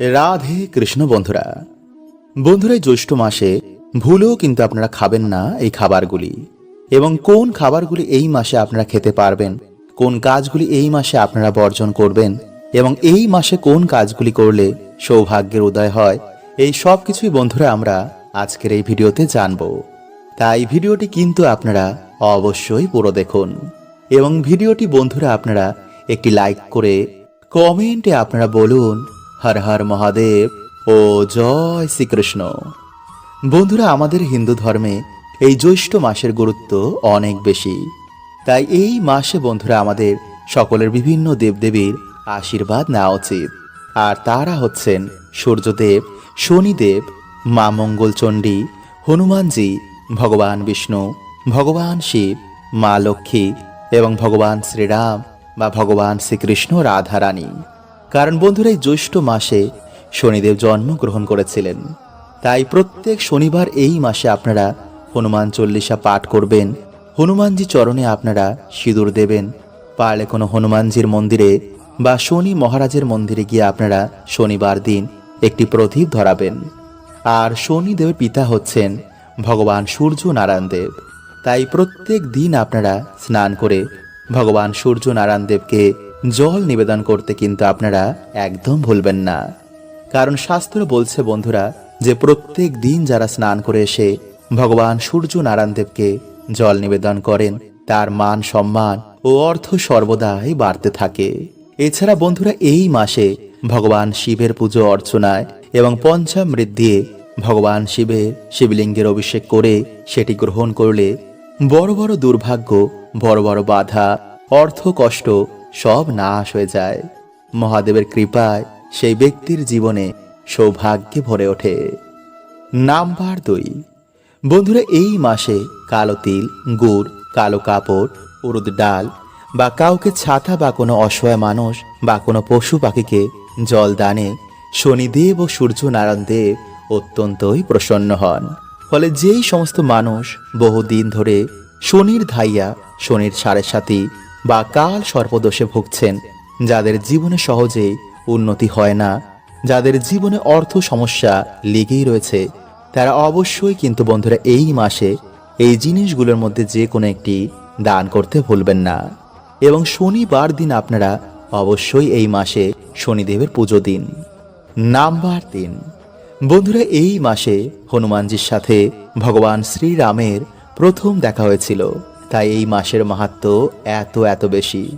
রাধে কৃষ্ণ বন্ধুরা বন্ধুরা জ্যৈষ্ঠ মাসে ভুলেও কিন্তু আপনারা খাবেন না এই খাবারগুলি। এবং কোন খাবারগুলি এই মাসে আপনারা খেতে পারবেন, কোন কাজগুলি এই মাসে আপনারা বর্জন করবেন, এবং এই মাসে কোন কাজগুলি করলে সৌভাগ্যের উদয় হয়, এই সব কিছুই বন্ধুরা আমরা আজকের এই ভিডিওতে জানব। তাই ভিডিওটি কিন্তু আপনারা অবশ্যই পুরো দেখুন। এবং ভিডিওটি বন্ধুরা আপনারা একটি লাইক করে কমেন্টে আপনারা বলুন হর হর মহাদেব, ও জয় শ্রীকৃষ্ণ। বন্ধুরা, আমাদের হিন্দু ধর্মে এই জ্যৈষ্ঠ মাসের গুরুত্ব অনেক বেশি। তাই এই মাসে বন্ধুরা, আমাদের সকলের বিভিন্ন দেবদেবীর আশীর্বাদ নেওয়া উচিত। আর তারা হচ্ছেন সূর্যদেব, শনিদেব, মা মঙ্গলচণ্ডী, হনুমানজি, ভগবান বিষ্ণু, ভগবান শিব, মা লক্ষ্মী এবং ভগবান শ্রীরাম বা ভগবান শ্রীকৃষ্ণ রাধারানী। কারণ বন্ধুরা এই জ্যৈষ্ঠ মাসে শনিদেব জন্মগ্রহণ করেছিলেন। তাই প্রত্যেক শনিবার এই মাসে আপনারা হনুমান চল্লিশা পাঠ করবেন, হনুমানজি চরণে আপনারা সিঁদুর দেবেন, পারলে কোনো হনুমানজির মন্দিরে বা শনি মহারাজের মন্দিরে গিয়ে আপনারা শনিবার দিন একটি প্রদীপ ধরাবেন। আর শনিদেবের পিতা হচ্ছেন ভগবান সূর্য নারায়ণ দেব। তাই প্রত্যেক দিন আপনারা স্নান করে ভগবান সূর্য নারায়ণ দেবকে জল নিবেদন করতে কিন্তু আপনারা একদম ভুলবেন না। কারণ শাস্ত্র বলছে, বন্ধুরা, যে প্রত্যেক দিন যারা স্নান করে এসে ভগবান সূর্য নারায়ণ দেবকে জল নিবেদন করেন, তার মান সম্মান ও অর্থ সর্বদাই বাড়তে থাকে। এছাড়া, বন্ধুরা, এই মাসে ভগবান শিবের পুজো অর্চনায় এবং পঞ্চামৃত দিয়ে ভগবান শিবের শিবলিঙ্গের অভিষেক করে সেটি গ্রহণ করলে বড় বড় দুর্ভাগ্য, বড় বড় বাধা অর্থ কষ্ট সব নাশ হয়ে যায়। মহাদেবের কৃপায় সেই ব্যক্তির জীবনে সৌভাগ্যে ভরে ওঠে। নাম্বার দুই। বন্ধুরা, এই মাসে কালো তিল, গুড়, কালো কাপড় উরুদ ডাল বা কাউকে ছাতা বা কোনো অসহায় মানুষ বা কোনো পশু পাখিকে জল দানে শনিদেব ও সূর্য নারায়ণ দেব অত্যন্তই প্রসন্ন হন। ফলে যেই সমস্ত মানুষ বহুদিন ধরে শনির ধাইয়া, শনির সাড়ে সাথী বা কাল সর্পদোষে ভুগছেন, যাদের জীবনে সহজেই উন্নতি হয় না, যাদের জীবনে অর্থ সমস্যা লেগেই রয়েছে, তারা অবশ্যই কিন্তু বন্ধুরা এই মাসে এই জিনিসগুলোর মধ্যে যে কোনো একটি দান করতে ভুলবেন না। এবং শনিবার দিন আপনারা অবশ্যই এই মাসে শনিদেবের পুজো দিন। নাম্বার তিন। বন্ধুরা, এই মাসে হনুমানজির সাথে ভগবান শ্রীরামের প্রথম দেখা হয়েছিল। তাই এই মাসের মাহাত্ম এত এত বেশি।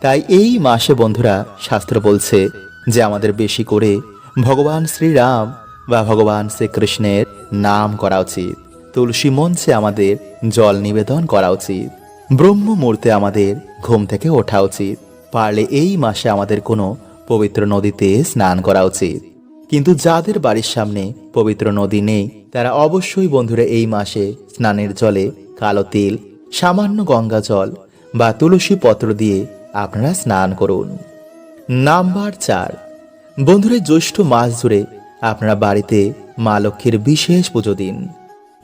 তাই এই মাসে, বন্ধুরা, শাস্ত্র বলছে যে আমাদের বেশি করে ভগবান শ্রীরাম বা ভগবান শ্রীকৃষ্ণের নাম করা উচিত। তুলসী মঞ্চে আমাদের জল নিবেদন করা উচিত। ব্রহ্ম মুহূর্তে আমাদের ঘুম থেকে ওঠা উচিত। পারলে এই মাসে আমাদের কোনো পবিত্র নদীতে স্নান করা উচিত। কিন্তু যাদের বাড়ির সামনে পবিত্র নদী নেই, তারা অবশ্যই, বন্ধুরা, এই মাসে স্নানের জলে কালো তিল সামান্য গঙ্গা জল বা তুলসী পত্র দিয়ে আপনারা স্নান করুন। নাম্বার চার। বন্ধুরা, জ্যৈষ্ঠ মাস জুড়ে আপনারা বাড়িতে মা লক্ষ্মীর বিশেষ পুজো দিন।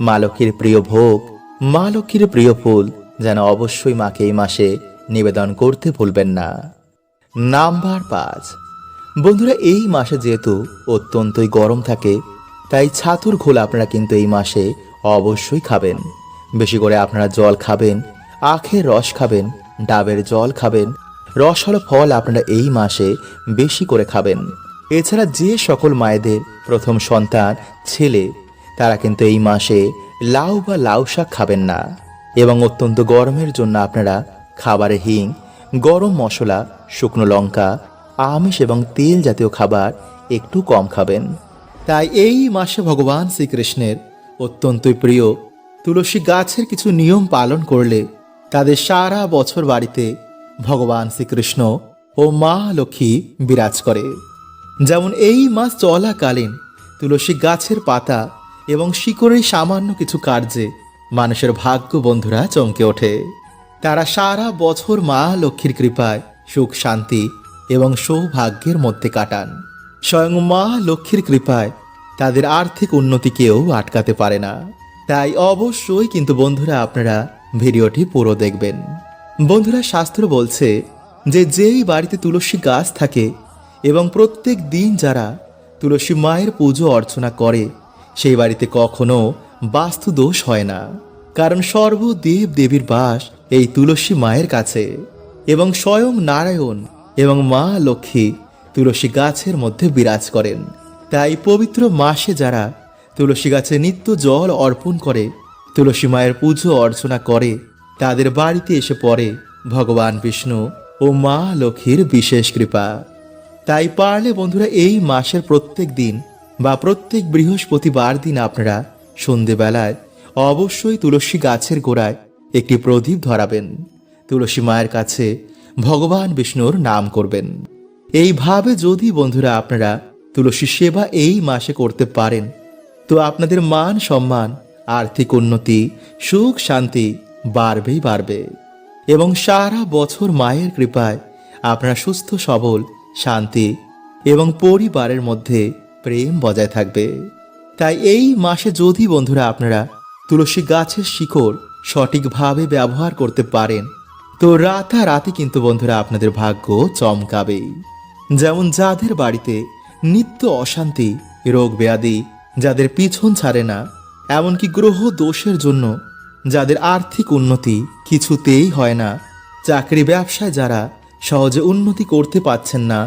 মা লক্ষ্মীর প্রিয় ভোগ, মা লক্ষ্মীর প্রিয় ফুল যেন অবশ্যই মাকে এই মাসে নিবেদন করতে ভুলবেন না। নাম্বার পাঁচ। বন্ধুরা, এই মাসে যেহেতু অত্যন্তই গরম থাকে, তাই ছাতুর ঘোল আপনারা কিন্তু এই মাসে অবশ্যই খাবেন। বেশি করে আপনারা জল খাবেন আখের রস খাবেন, ডাবের জল খাবেন রসালো ফল আপনারা এই মাসে বেশি করে খাবেন। এছাড়া যে সকল মায়েদের প্রথম সন্তান, ছেলে, তারা কিন্তু এই মাসে লাউ বা লাউ শাক খাবেন না। এবং অত্যন্ত গরমের জন্য আপনারা খাবারে হিং, গরম মশলা, শুকনো লঙ্কা, আমিষ এবং তেল জাতীয় খাবার একটু কম খাবেন। তাই এই মাসে ভগবান শ্রীকৃষ্ণের অত্যন্তই প্রিয় তুলসী গাছের কিছু নিয়ম পালন করলে তাদের সারা বছর বাড়িতে ভগবান শ্রীকৃষ্ণ ও মা লক্ষ্মী বিরাজ করে। যেমন এই মাস চলাকালীন তুলসী গাছের পাতা এবং শিকড়ের সামান্য কিছু কার্যে মানুষের ভাগ্য বন্ধুরা চমকে ওঠে। তারা সারা বছর মা লক্ষ্মীর কৃপায় সুখ, শান্তি এবং সৌভাগ্যের মধ্যে কাটান। স্বয়ং মা লক্ষ্মীর কৃপায় তাদের আর্থিক উন্নতি কেউ আটকাতে পারে না। তাই অবশ্যই কিন্তু বন্ধুরা আপনারা ভিডিওটি পুরো দেখবেন। বন্ধুরা শাস্ত্র বলছে যে যেই বাড়িতে তুলসী গাছ থাকে এবং প্রত্যেক দিন যারা তুলসী মায়ের পুজো অর্চনা করে, সেই বাড়িতে কখনো বাস্তু দোষ হয় না। কারণ সর্বদেব দেবীর বাস এই তুলসী মায়ের কাছে এবং স্বয়ং নারায়ণ এবং মা লক্ষ্মী তুলসী গাছের মধ্যে বিরাজ করেন। তাই পবিত্র মাসে যারা তুলসী গাছে নিত্য জল অর্পণ করে, তুলসী মায়ের পুজো অর্চনা করে, তাদের বাড়িতে এসে পড়ে ভগবান বিষ্ণু ও মা লক্ষ্মীর বিশেষ কৃপা। তাই পারলে বন্ধুরা এই মাসের প্রত্যেক দিন বা প্রত্যেক বৃহস্পতিবার দিন আপনারা সন্ধেবেলায় অবশ্যই তুলসী গাছের গোড়ায় একটি প্রদীপ ধরাবেন। তুলসী মায়ের কাছে ভগবান বিষ্ণুর নাম করবেন। এইভাবে যদি বন্ধুরা আপনারা তুলসী সেবা এই মাসে করতে পারেন তো আপনাদের মান সম্মান, আর্থিক উন্নতি, সুখ শান্তি বাড়বেই বাড়বে। এবং সারা বছর মায়ের কৃপায় আপনারা সুস্থ, সবল, শান্তি এবং পরিবারের মধ্যে প্রেম বজায় থাকবে। তাই এই মাসে যদি বন্ধুরা আপনারা তুলসী গাছের শিকড় সঠিকভাবে ব্যবহার করতে পারেন, তো রাতারাতি কিন্তু বন্ধুরা আপনাদের ভাগ্য চমকাবেই। যেমন যাদের বাড়িতে নিত্য অশান্তি, রোগ ব্যাধি যাদের পিছন ছাড়ে না, এমনকি গ্রহ দোষের জন্য যাদের আর্থিক উন্নতি কিছুতেই হয় না, চাকরি ব্যবসায় যারা সহজে উন্নতি করতে পাচ্ছেন না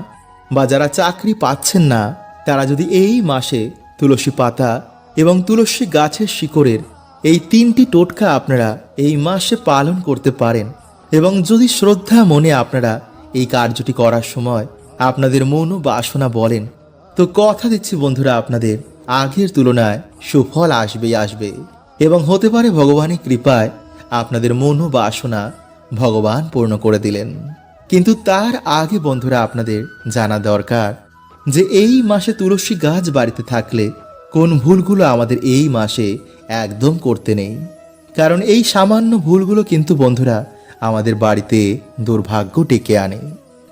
বা যারা চাকরি পাচ্ছেন না, তারা যদি এই মাসে তুলসী পাতা এবং তুলসী গাছের শিকড়ের এই তিনটি টোটকা আপনারা এই মাসে পালন করতে পারেন এবং যদি শ্রদ্ধা মনে আপনারা এই কার্যটি করার সময় আপনাদের মন ও বাসনা বলেন, তো কথা দিচ্ছি বন্ধুরা আপনাদের। আগের তুলনায় সুফল আসবেই আসবে। এবং হতে পারে ভগবানের কৃপায় আপনাদের মন বাসনা ভগবান পূর্ণ করে দিলেন। কিন্তু তার আগে বন্ধুরা আপনাদের জানা দরকার যে এই মাসে তুলসী গাছ বাড়িতে থাকলে কোন ভুলগুলো আমাদের এই মাসে একদম করতে নেই। কারণ এই সামান্য ভুলগুলো কিন্তু বন্ধুরা আমাদের বাড়িতে দুর্ভাগ্য ডেকে আনে।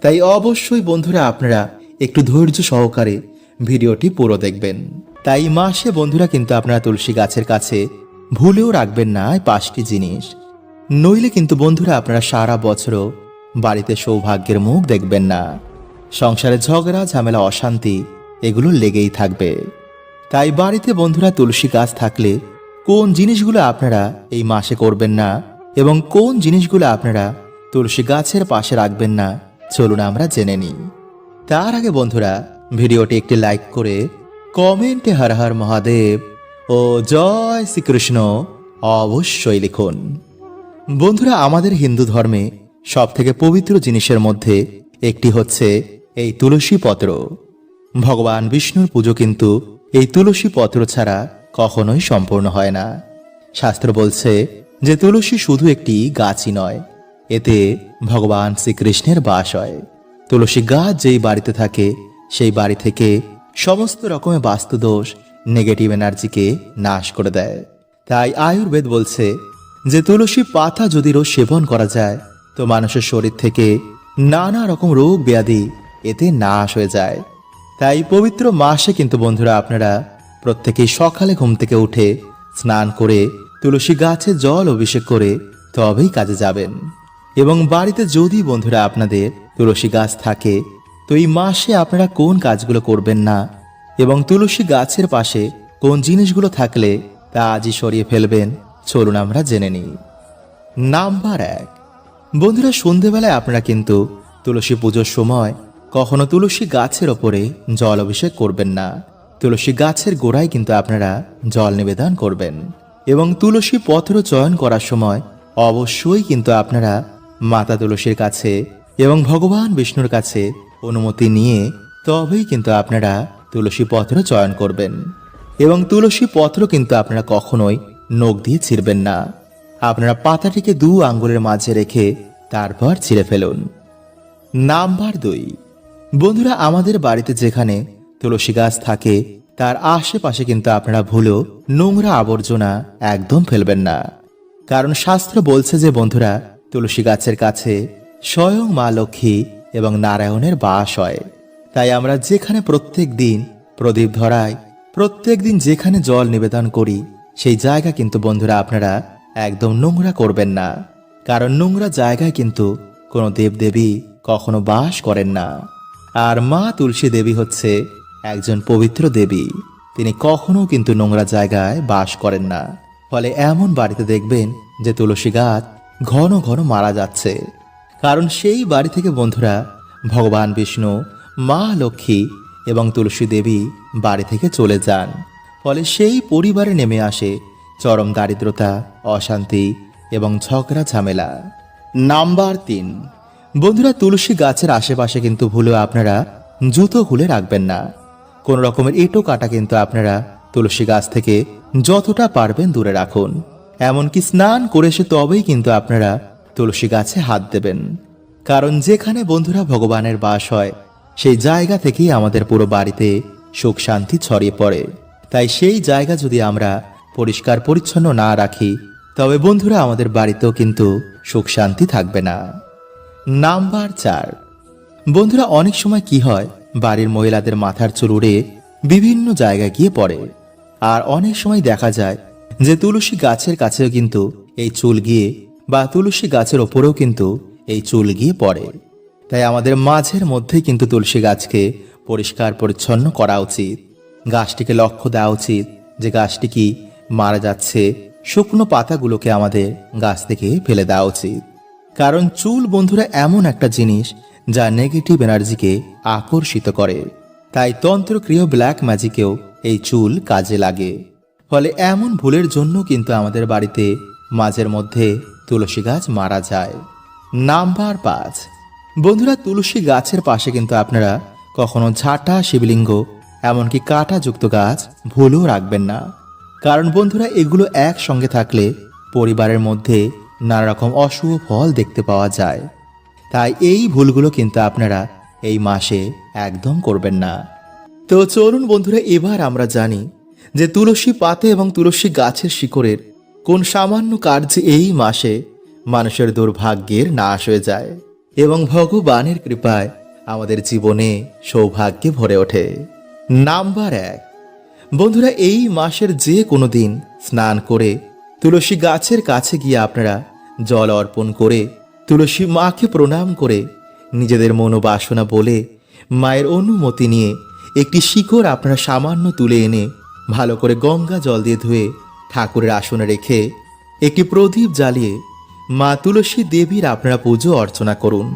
তাই অবশ্যই বন্ধুরা আপনারা একটু ধৈর্য সহকারে ভিডিওটি পুরো দেখবেন। তাই মাসে বন্ধুরা কিন্তু আপনারা তুলসী গাছের কাছে ভুলেও রাখবেন না পাঁচটি জিনিস। নইলে কিন্তু বন্ধুরা আপনারা সারা বছরও বাড়িতে সৌভাগ্যের মুখ দেখবেন না। সংসারে ঝগড়া, ঝামেলা, অশান্তি, এগুলো লেগেই থাকবে। তাই বাড়িতে বন্ধুরা তুলসী গাছ থাকলে কোন জিনিসগুলো আপনারা এই মাসে করবেন না এবং কোন জিনিসগুলো আপনারা তুলসী গাছের পাশে রাখবেন না, চলুন আমরা জেনে নিই। তার আগে বন্ধুরা, ভিডিওটি একটি লাইক করে কমেন্টে হর হর মহাদেব ও জয় শ্রীকৃষ্ণ অবশ্যই লিখুন। বন্ধুরা, আমাদের হিন্দু ধর্মে সব থেকে পবিত্র জিনিসের মধ্যে একটি হচ্ছে এই তুলসী পত্র। ভগবান বিষ্ণুর পুজো কিন্তু এই তুলসী পত্র ছাড়া কখনোই সম্পূর্ণ হয় না। শাস্ত্র বলছে যে তুলসী শুধু একটি গাছই নয়, এতে ভগবান শ্রীকৃষ্ণের বাস হয়। তুলসী গাছ যেই বাড়িতে থাকে, সেই বাড়ি থেকে সমস্ত রকমের বাস্তুদোষ নেগেটিভ এনার্জিকে নাশ করে দেয়। তাই আয়ুর্বেদ বলছে যে তুলসী পাতা যদি রোজ সেবন করা যায়, তো মানুষের শরীর থেকে নানা রকম রোগ ব্যাধি এতে নাশ হয়ে যায়। তাই পবিত্র মাসে কিন্তু বন্ধুরা আপনারা প্রত্যেকেই সকালে ঘুম থেকে উঠে স্নান করে তুলসী গাছে জল অভিষেক করে তবেই কাজে যাবেন। এবং বাড়িতে যদি বন্ধুরা আপনাদের তুলসী গাছ থাকে তো এই মাসে আপনারা কোন কাজগুলো করবেন না? এবং তুলসী গাছের পাশে কোন জিনিসগুলো থাকলে তা আজই সরিয়ে ফেলবেন? চলুন আমরা জেনে নিই। নাম্বার এক। বন্ধুরা, সন্ধেবেলায় আপনারা কিন্তু তুলসী পুজোর সময় কখনো তুলসী গাছের ওপরে জল অভিষেক করবেন না। তুলসী গাছের গোড়ায় কিন্তু আপনারা জল নিবেদন করবেন। এবং তুলসী পত্র চয়ন করার সময় অবশ্যই কিন্তু আপনারা মাতা তুলসীর কাছে এবং ভগবান বিষ্ণুর কাছে অনুমতি নিয়ে তবেই কিন্তু আপনারা তুলসী পত্র চয়ন করবেন। এবং তুলসী পত্র কিন্তু আপনারা কখনোই নখ দিয়ে ছিঁড়বেন না। আপনারা পাতাটিকে দু আঙ্গুলের মাঝে রেখে তারপর ছিঁড়ে ফেলুন। নাম্বার দুই। বন্ধুরা, আমাদের বাড়িতে যেখানে তুলসী গাছ থাকে, তার আশেপাশে কিন্তু আপনারা ভুলেও নোংরা আবর্জনা একদম ফেলবেন না। কারণ শাস্ত্র বলছে যে, বন্ধুরা, তুলসী গাছের কাছে স্বয়ং মা লক্ষ্মী এবং নারায়ণের বাস হয়। তাই আমরা যেখানে প্রত্যেক দিন প্রদীপ ধরাই, প্রত্যেক দিন যেখানে জল নিবেদন করি, সেই জায়গা কিন্তু বন্ধুরা আপনারা একদম নোংরা করবেন না। কারণ নোংরা জায়গায় কিন্তু কোনো দেবদেবী কখনো বাস করেন না। আর মা তুলসী দেবী হচ্ছে একজন পবিত্র দেবী। তিনি কখনো কিন্তু নোংরা জায়গায় বাস করেন না। ফলে এমন বাড়িতে দেখবেন যে তুলসী গাছ ঘন ঘন মারা যাচ্ছে। কারণ সেই বাড়ি থেকে বন্ধুরা ভগবান বিষ্ণু, মা লক্ষ্মী এবং তুলসী দেবী বাড়ি থেকে চলে যান। ফলে সেই পরিবারে নেমে আসে চরম দারিদ্রতা, অশান্তি এবং ঝগড়া ঝামেলা। নাম্বার তিন। বন্ধুরা, তুলসী গাছের আশেপাশে কিন্তু ভুলেও আপনারা জুতো খুলে রাখবেন না। কোন রকমের এটো কাটা কিন্তু আপনারা তুলসী গাছ থেকে যতটা পারবেন দূরে রাখুন। এমনকি স্নান করে এসে তবেই কিন্তু আপনারা তুলসী গাছে হাত দেবেন। কারণ যেখানে বন্ধুরা ভগবানের বাস হয়, সেই জায়গা থেকেই আমাদের পুরো বাড়িতে সুখ শান্তি ছড়িয়ে পড়ে। তাই সেই জায়গা যদি আমরা পরিষ্কার পরিচ্ছন্ন না রাখি, তবে বন্ধুরা আমাদের বাড়িতেও কিন্তু সুখ শান্তি থাকবে না। নাম্বার চার। বন্ধুরা, অনেক সময় কি হয়, বাড়ির মহিলাদের মাথার চুল উড়ে বিভিন্ন জায়গায় গিয়ে পড়ে। আর অনেক সময় দেখা যায় যে তুলসী গাছের কাছেও কিন্তু এই চুল গিয়ে বা তুলসী গাছের ওপরেও কিন্তু এই চুল গিয়ে পড়ে। তাই আমাদের মাঝের মধ্যে কিন্তু তুলসী গাছকে পরিষ্কার পরিচ্ছন্ন করা উচিত। গাছটিকে লক্ষ্য দেওয়া উচিত যে গাছটি কি মারা যাচ্ছে। শুকনো পাতাগুলোকে আমাদের গাছ থেকে ফেলে দেওয়া উচিত। কারণ চুল বন্ধুরা এমন একটা জিনিস যা নেগেটিভ এনার্জিকে আকর্ষিত করে। তাই তন্ত্রক্রিয় ব্ল্যাক ম্যাজিকেও এই চুল কাজে লাগে। ফলে এমন ভুলের জন্য কিন্তু আমাদের বাড়িতে মাঝের মধ্যে তুলসী গাছ মারা যায়। নাম্বার পাঁচ। বন্ধুরা, তুলসী গাছের পাশে কিন্তু আপনারা কখনো ঝাঁটা, শিবলিঙ্গ, এমনকি কাঁটাযুক্ত গাছ ভুলেও রাখবেন না। কারণ বন্ধুরা, এগুলো একসঙ্গে থাকলে পরিবারের মধ্যে নানা রকম অশুভ ফল দেখতে পাওয়া যায়। তাই এই ভুলগুলো কিন্তু আপনারা এই মাসে একদম করবেন না। তো চলুন বন্ধুরা, এবার আমরা জানি যে তুলসী পাতে এবং তুলসী গাছের শিকড়ের কোন সামান্য কার্য এই মাসে মানুষের দুর্ভাগ্যের নাশ হয়ে যায় এবং ভগবানের কৃপায় আমাদের জীবনে সৌভাগ্যে ভরে ওঠে। নাম্বার এক, বন্ধুরা, এই মাসের যে কোনো দিন স্নান করে তুলসী গাছের কাছে গিয়ে আপনারা জল অর্পণ করে তুলসী মাকে প্রণাম করে নিজেদের মনোবাসনা বলে মায়ের অনুমতি নিয়ে একটি শিকড় আপনারা সামান্য তুলে এনে ভালো করে গঙ্গা জল দিয়ে ধুয়ে ঠাকুরের আসনে রেখে একটি প্রদীপ জ্বালিয়ে মা তুলসী দেবীর আপনারা পুজো অর্চনা করুন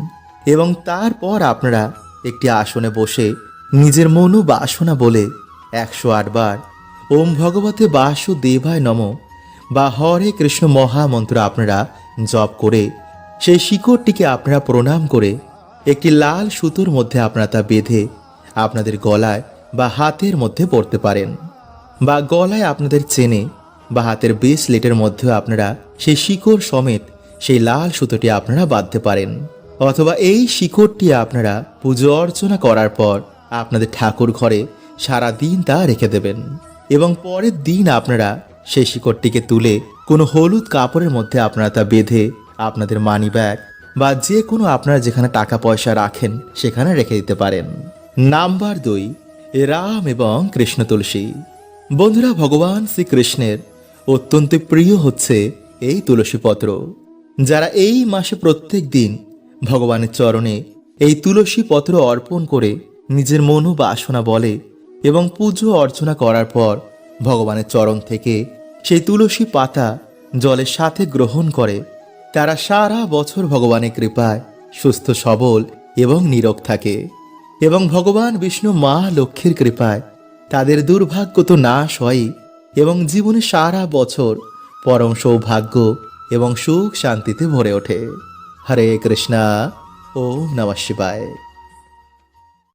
এবং তারপর আপনারা একটি আসনে বসে নিজের মনো বাসনা বলে একশো আটবার ওম ভগবতে বাসুদেবায় নম বা হরে কৃষ্ণ মহামন্ত্র আপনারা জপ করে সেই শিকড়টিকে আপনারা প্রণাম করে একটি লাল সুতোর মধ্যে আপনারা তা বেঁধে আপনাদের গলায় বা হাতের মধ্যে পড়তে পারেন বা গলায় আপনাদের চেনে বা হাতের বেস লেটের মধ্যেও আপনারা সেই শিকড় সমেত সেই লাল সুতোটি আপনারা বাঁধতে পারেন। অথবা এই শিকড়টি আপনারা পুজো অর্চনা করার পর আপনাদের ঠাকুর ঘরে সারা দিন তা রেখে দেবেন। এবং পরের দিন আপনারা সেই শিকড়টিকে তুলে কোনো হলুদ কাপড়ের মধ্যে আপনারা তা বেঁধে আপনাদের মানি ব্যাগ বা যে কোনো আপনারা যেখানে টাকা পয়সা রাখেন সেখানে রেখে দিতে পারেন। নাম্বার দুই, রাম এবং কৃষ্ণ তুলসী। বন্ধুরা, ভগবান শ্রীকৃষ্ণের অত্যন্ত প্রিয় হচ্ছে এই তুলসী পত্র যারা এই মাসে প্রত্যেক দিন ভগবানের চরণে এই তুলসী পত্র অর্পণ করে নিজের মনো বাসনা বলে এবং পুজো অর্চনা করার পর ভগবানের চরণ থেকে সেই তুলসী পাতা জলের সাথে গ্রহণ করে, তারা সারা বছর ভগবানের কৃপায় সুস্থ, সবল এবং নীরব থাকে এবং ভগবান বিষ্ণু মা লক্ষ্মীর কৃপায় তাদের দুর্ভাগ্য তো নাশ হয় এবং জীবনে সারা বছর পরম সৌভাগ্য এবং সুখ শান্তিতে ভরে ওঠে। হরে কৃষ্ণা, ওম নমঃ শিবায়।